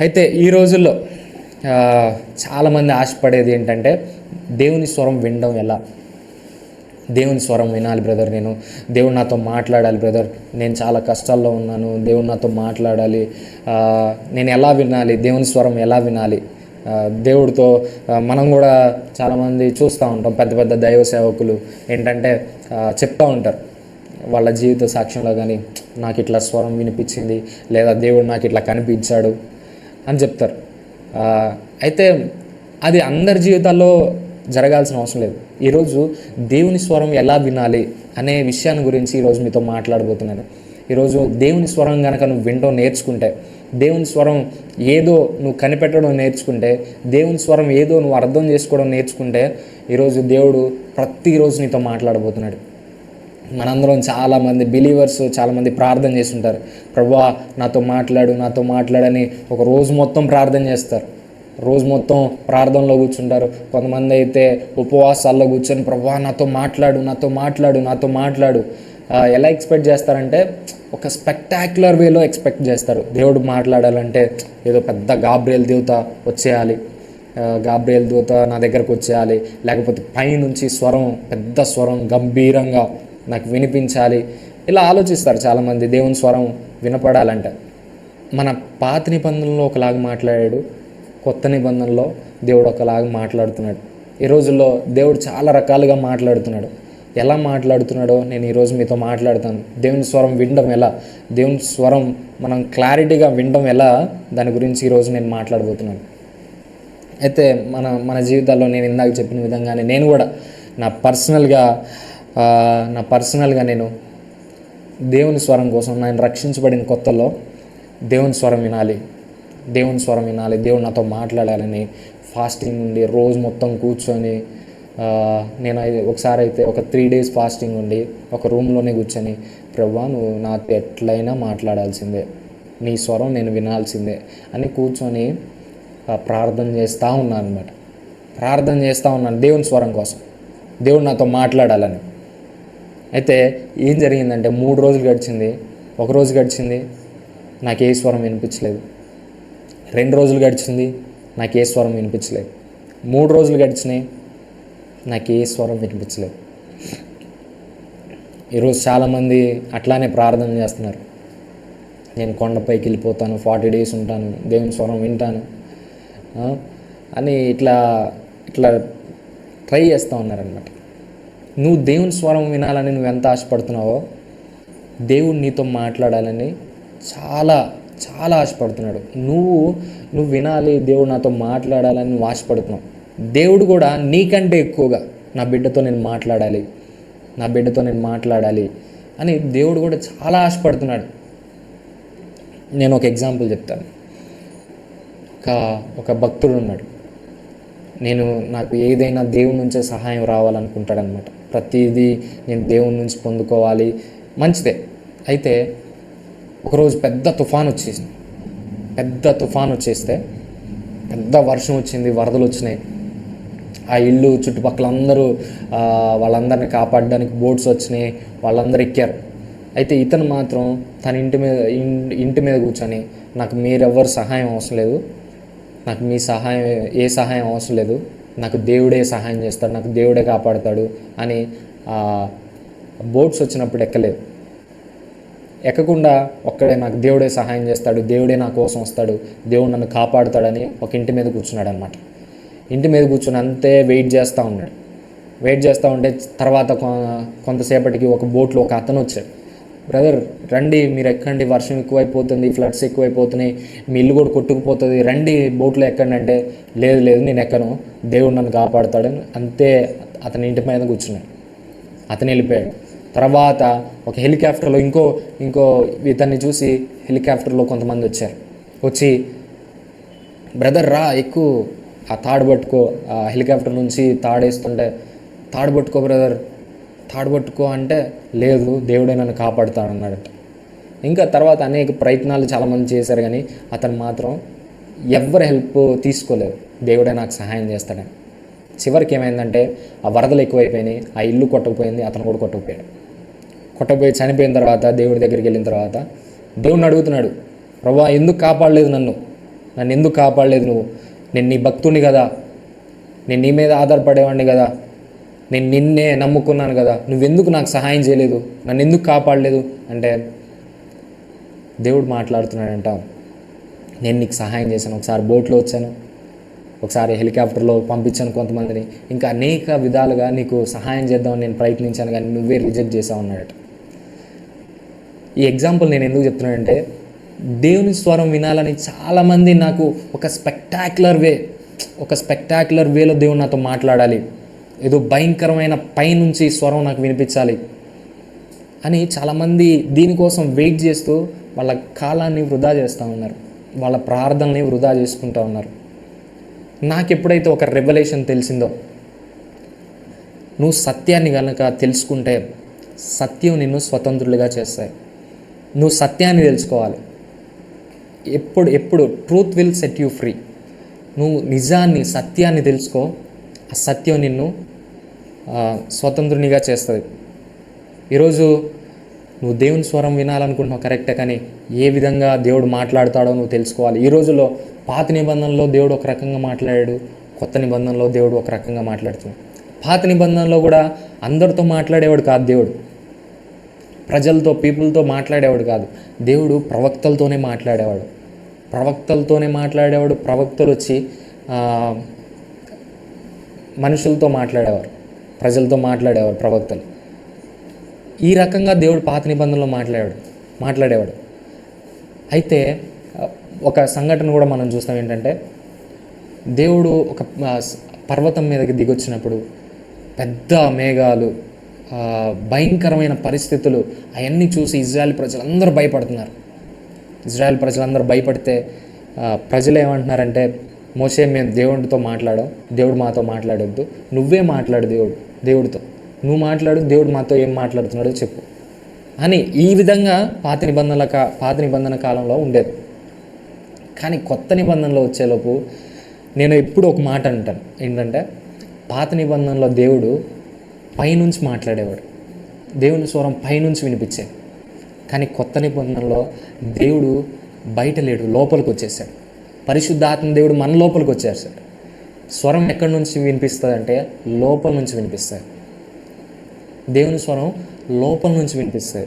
అయితే ఈ రోజుల్లో చాలామంది ఆశపడేది ఏంటంటే దేవుని స్వరం వినడం ఎలా? దేవుని స్వరం వినాలి బ్రదర్ నేను. దేవుడు నాతో మాట్లాడాలి బ్రదర్. నేను చాలా కష్టాల్లో ఉన్నాను. దేవుడు నాతో మాట్లాడాలి. నేను ఎలా వినాలి? దేవుని స్వరం ఎలా వినాలి? దేవుడితో మనం కూడా చాలామంది చూస్తూ ఉంటాం. పెద్ద పెద్ద దైవ సేవకులు ఏంటంటే చెప్తూ ఉంటారు. వాళ్ళ జీవిత సాక్ష్యంలో కానీ నాకు ఇట్లా స్వరం వినిపించింది లేదా దేవుడు నాకు ఇట్లా కనిపించాడు. అని చెప్తారు. అయితే అది అందరి జీవితాల్లో జరగాల్సిన అవసరం లేదు. ఈరోజు దేవుని స్వరం ఎలా వినాలి అనే విషయాన్ని గురించి ఈరోజు మీతో మాట్లాడబోతున్నాను. ఈరోజు దేవుని స్వరం కనుక నువ్వు వింటో నేర్చుకుంటే దేవుని స్వరం ఏదో నువ్వు కనిపెట్టడం నేర్చుకుంటే దేవుని స్వరం ఏదో నువ్వు అర్థం చేసుకోవడం నేర్చుకుంటే ఈరోజు దేవుడు ప్రతిరోజు నీతో మాట్లాడబోతున్నాడు. మనందరం చాలామంది బిలీవర్స్ చాలామంది ప్రార్థన చేస్తుంటారు. ప్రభా నాతో మాట్లాడు నాతో మాట్లాడని ఒక రోజు మొత్తం ప్రార్థన చేస్తారు. రోజు మొత్తం ప్రార్థనలో కూర్చుంటారు. కొంతమంది అయితే ఉపవాసాల్లో కూర్చొని ప్రభా నాతో మాట్లాడు నాతో మాట్లాడు నాతో మాట్లాడు. ఎలా ఎక్స్పెక్ట్ చేస్తారంటే ఒక స్పెక్టాక్యులర్ వేలో ఎక్స్పెక్ట్ చేస్తారు. దేవుడు మాట్లాడాలంటే ఏదో పెద్ద గాబ్రియల్ దేవత వచ్చేయాలి. గాబ్రియల్ దూత నా దగ్గరకు వచ్చేయాలి. లేకపోతే పైనుంచి స్వరం పెద్ద స్వరం గంభీరంగా నాకు వినిపించాలి. ఇలా ఆలోచిస్తారు చాలామంది. దేవుని స్వరం వినపడాలంటే. మన పాత నిబంధనలో ఒకలాగా మాట్లాడాడు. కొత్త నిబంధనలో దేవుడు ఒకలాగా మాట్లాడుతున్నాడు. ఈ రోజుల్లో దేవుడు చాలా రకాలుగా మాట్లాడుతున్నాడు. ఎలా మాట్లాడుతున్నాడో నేను ఈరోజు మీతో మాట్లాడతాను. దేవుని స్వరం వినడం ఎలా? దేవుని స్వరం మనం క్లారిటీగా వినడం ఎలా? దాని గురించి ఈరోజు నేను మాట్లాడబోతున్నాను. అయితే మన మన జీవితాల్లో నేను ఇందాక చెప్పిన విధంగానే నేను కూడా నా పర్సనల్గా నా పర్సనల్గా నేను దేవుని స్వరం కోసం నేను రక్షించబడిన కొత్తలో దేవుని స్వరం వినాలి. దేవుని స్వరం వినాలి. దేవుడు నాతో మాట్లాడాలని ఫాస్టింగ్ ఉండి రోజు మొత్తం కూర్చొని నేను అయితే ఒకసారి అయితే ఒక త్రీ డేస్ ఫాస్టింగ్ ఉండి ఒక రూమ్లోనే కూర్చొని ప్రభా నువ్వు నాతో ఎట్లయినా మాట్లాడాల్సిందే. నీ స్వరం నేను వినాల్సిందే అని కూర్చొని ప్రార్థన చేస్తూ ఉన్నాను అనమాట ప్రార్థన చేస్తూ ఉన్నాను దేవుని స్వరం కోసం. దేవుడు నాతో మాట్లాడాలని. అయితే ఏం జరిగిందంటే మూడు రోజులు గడిచింది. ఒక రోజు గడిచింది. నాకు ఏ స్వరం వినిపించలేదు. రెండు రోజులు గడిచింది. నాకు ఏ స్వరం వినిపించలేదు. మూడు రోజులు గడిచినాయి. నాకు ఏ స్వరం వినిపించలేదు. ఈరోజు చాలామంది అట్లానే ప్రార్థన చేస్తున్నారు. నేను కొండపైకి వెళ్ళిపోతాను. ఫార్టీ డేస్ ఉంటాను. దేవుని స్వరం వింటాను. అని ఇట్లా ఇట్లా ట్రై చేస్తూ ఉన్నారనమాట నువ్వు దేవుని స్వరం వినాలని నువ్వు ఎంత ఆశపడుతున్నావో దేవుడు నీతో మాట్లాడాలని చాలా చాలా ఆశపడుతున్నాడు. నువ్వు నువ్వు వినాలి దేవుడు నాతో మాట్లాడాలని నువ్వు ఆశపడుతున్నావు. దేవుడు కూడా నీకంటే ఎక్కువగా నా బిడ్డతో నేను మాట్లాడాలి నా బిడ్డతో నేను మాట్లాడాలి అని దేవుడు కూడా చాలా ఆశపడుతున్నాడు. నేను ఒక ఎగ్జాంపుల్ చెప్తాను. ఒక ఒక భక్తుడు ఉన్నాడు. నేను నాకు ఏదైనా దేవుడి నుంచే సహాయం రావాలనుకుంటాడనమాట ప్రతిదీ నేను దేవుని నుంచి పొందుకోవాలి. మంచిదే. అయితే ఒకరోజు పెద్ద తుఫాన్ వచ్చేసింది. పెద్ద తుఫాన్ వచ్చేస్తే పెద్ద వర్షం వచ్చింది వరదలు వచ్చినాయి. ఆ ఇల్లు చుట్టుపక్కల అందరూ వాళ్ళందరిని కాపాడడానికి బోట్స్ వచ్చినాయి వాళ్ళందరూ ఎక్కారు. అయితే ఇతను మాత్రం తన ఇంటి మీద ఇంటి మీద కూర్చొని నాకు మీరెవ్వరు సహాయం అవసరం లేదు. నాకు మీ సహాయం ఏ సహాయం అవసరం లేదు. నాకు దేవుడే సహాయం చేస్తాడు నాకు దేవుడే కాపాడతాడు అని బోట్స్ వచ్చినప్పుడు ఎక్కలేదు. ఎక్కకుండా ఒక్కడే నాకు దేవుడే సహాయం చేస్తాడు దేవుడే నా కోసం వస్తాడు దేవుడు నన్ను కాపాడుతాడని ఒక ఇంటి మీద కూర్చున్నాడు అనమాట ఇంటి మీద కూర్చుని అంతే వెయిట్ చేస్తూ ఉన్నాడు. వెయిట్ చేస్తూ ఉంటే తర్వాత కొ- కొంతసేపటికి ఒక బోట్లో ఒక అతను వచ్చాడు. బ్రదర్ రండి మీరు ఎక్కండి వర్షం ఎక్కువైపోతుంది ఫ్లడ్స్ ఎక్కువైపోతున్నాయి మీ ఇల్లు కూడా కొట్టుకుపోతుంది రండి బోట్లో ఎక్కండి అంటే లేదు లేదు నేను ఎక్కను దేవుడు నన్ను కాపాడుతాడని అంతే అతని ఇంటి మీద కూర్చున్నాడు అతను వెళ్ళిపోయాడు. తర్వాత ఒక హెలికాప్టర్లో ఇంకో ఇంకో ఇతన్ని చూసి హెలికాప్టర్లో కొంతమంది వచ్చారు. వచ్చి బ్రదర్ రా ఎక్కువ ఆ తాడు పట్టుకో ఆ హెలికాప్టర్ నుంచి తాడేస్తుంటే తాడు పట్టుకో బ్రదర్ తాడు పట్టుకో అంటే లేదు దేవుడే నన్ను కాపాడుతాడన్నాడట ఇంకా తర్వాత అనేక ప్రయత్నాలు చాలామంది చేశారు కానీ అతను మాత్రం ఎవరి హెల్ప్ తీసుకోలేదు. దేవుడే నాకు సహాయం చేస్తాడని. చివరికి ఏమైందంటే ఆ వరదలు ఎక్కువైపోయినాయి ఆ ఇల్లు కొట్టకపోయింది అతను కూడా కొట్టకపోయాడు. కొట్టకపోయి చనిపోయిన తర్వాత దేవుడి దగ్గరికి వెళ్ళిన తర్వాత దేవుడిని అడుగుతున్నాడు ప్రభా ఎందుకు కాపాడలేదు నన్ను? నన్ను ఎందుకు కాపాడలేదు నువ్వు? నేను నీ భక్తుని కదా. నేను నీ మీద ఆధారపడేవాడిని కదా. నేను నిన్నే నమ్ముకున్నాను కదా నువ్వెందుకు నాకు సహాయం చేయలేదు నన్ను ఎందుకు కాపాడలేదు అంటే దేవుడు మాట్లాడుతున్నాడంట నేను నీకు సహాయం చేశాను ఒకసారి బోట్లో వచ్చాను ఒకసారి హెలికాప్టర్లో పంపించాను కొంతమందిని ఇంకా అనేక విధాలుగా నీకు సహాయం చేద్దామని నేను ప్రయత్నించాను కానీ నువ్వే రిజెక్ట్ చేసావు అన్నాడట. ఈ ఎగ్జాంపుల్ నేను ఎందుకు చెప్తున్నానంటే దేవుని స్వరం వినాలని చాలామంది నాకు ఒక స్పెక్టాక్యులర్ వే ఒక స్పెక్టాక్యులర్ వేలో దేవుడు నాతో మాట్లాడాలి. ఏదో భయంకరమైన పైనుంచి స్వరం నాకు వినిపించాలి అని చాలామంది దీనికోసం వెయిట్ చేస్తూ వాళ్ళ కాలాన్ని వృధా చేస్తూ ఉన్నారు. వాళ్ళ ప్రార్థనని వృధా చేసుకుంటూ ఉన్నారు. నాకు ఎప్పుడైతే ఒక రెవల్యూషన్ తెలిసిందో నువ్వు సత్యాన్ని కనుక తెలుసుకుంటే సత్యం నిన్ను స్వతంత్రులుగా చేస్తాయి. నువ్వు సత్యాన్ని తెలుసుకోవాలి. ఎప్పుడు ఎప్పుడు truth will set you free నువ్వు నిజాన్ని సత్యాన్ని తెలుసుకో. సత్యం నిన్ను స్వతంత్రునిగా చేస్తుంది. ఈరోజు నువ్వు దేవుని స్వరం వినాలనుకుంటున్నావు కరెక్టే కానీ ఏ విధంగా దేవుడు మాట్లాడతాడో నువ్వు తెలుసుకోవాలి. ఈ రోజుల్లో పాత నిబంధనలో దేవుడు ఒక రకంగా మాట్లాడాడు కొత్త నిబంధనలో దేవుడు ఒక రకంగా మాట్లాడుతున్నాడు. పాత నిబంధనలో కూడా అందరితో మాట్లాడేవాడు కాదు దేవుడు. ప్రజలతో పీపుల్తో మాట్లాడేవాడు కాదు. దేవుడు ప్రవక్తలతోనే మాట్లాడేవాడు. ప్రవక్తలతోనే మాట్లాడేవాడు ప్రవక్తలు వచ్చి మనుషులతో మాట్లాడేవారు ప్రజలతో మాట్లాడేవారు ప్రవక్తలు. ఈ రకంగా దేవుడు పాత నిబంధనలో మాట్లాడాడు మాట్లాడేవాడు. అయితే ఒక సంఘటన కూడా మనం చూస్తాం ఏంటంటే దేవుడు ఒక పర్వతం మీదకి దిగొచ్చినప్పుడు పెద్ద మేఘాలు భయంకరమైన పరిస్థితులు అవన్నీ చూసి ఇజ్రాయెల్ ప్రజలందరూ భయపడుతున్నారు. ఇజ్రాయెల్ ప్రజలందరూ భయపడితే ప్రజలు ఏమంటున్నారంటే మోసే మేము దేవుడితో మాట్లాడాం. దేవుడు మాతో మాట్లాడొద్దు. నువ్వే మాట్లాడు దేవుడు దేవుడితో. నువ్వు మాట్లాడు దేవుడు మాతో ఏం మాట్లాడుతున్నాడో చెప్పు. అని ఈ విధంగా పాత నిబంధనల కా పాత నిబంధన కాలంలో ఉండేది. కానీ కొత్త నిబంధనలో వచ్చేలోపు నేను ఎప్పుడు ఒక మాట అంటాను. ఏంటంటే పాత నిబంధనలో దేవుడు పైనుంచి మాట్లాడేవాడు. దేవుని స్వరం పైనుంచి వినిపించేది. కానీ కొత్త నిబంధనలో దేవుడు బయట లేడు లోపలికి వచ్చేసాడు. పరిశుద్ధాత్మ దేవుడు మన లోపలికి వచ్చారు సార్. స్వరం ఎక్కడి నుంచి వినిపిస్తుంది అంటే లోపల నుంచి వినిపిస్తుంది. దేవుని స్వరం లోపల నుంచి వినిపిస్తుంది.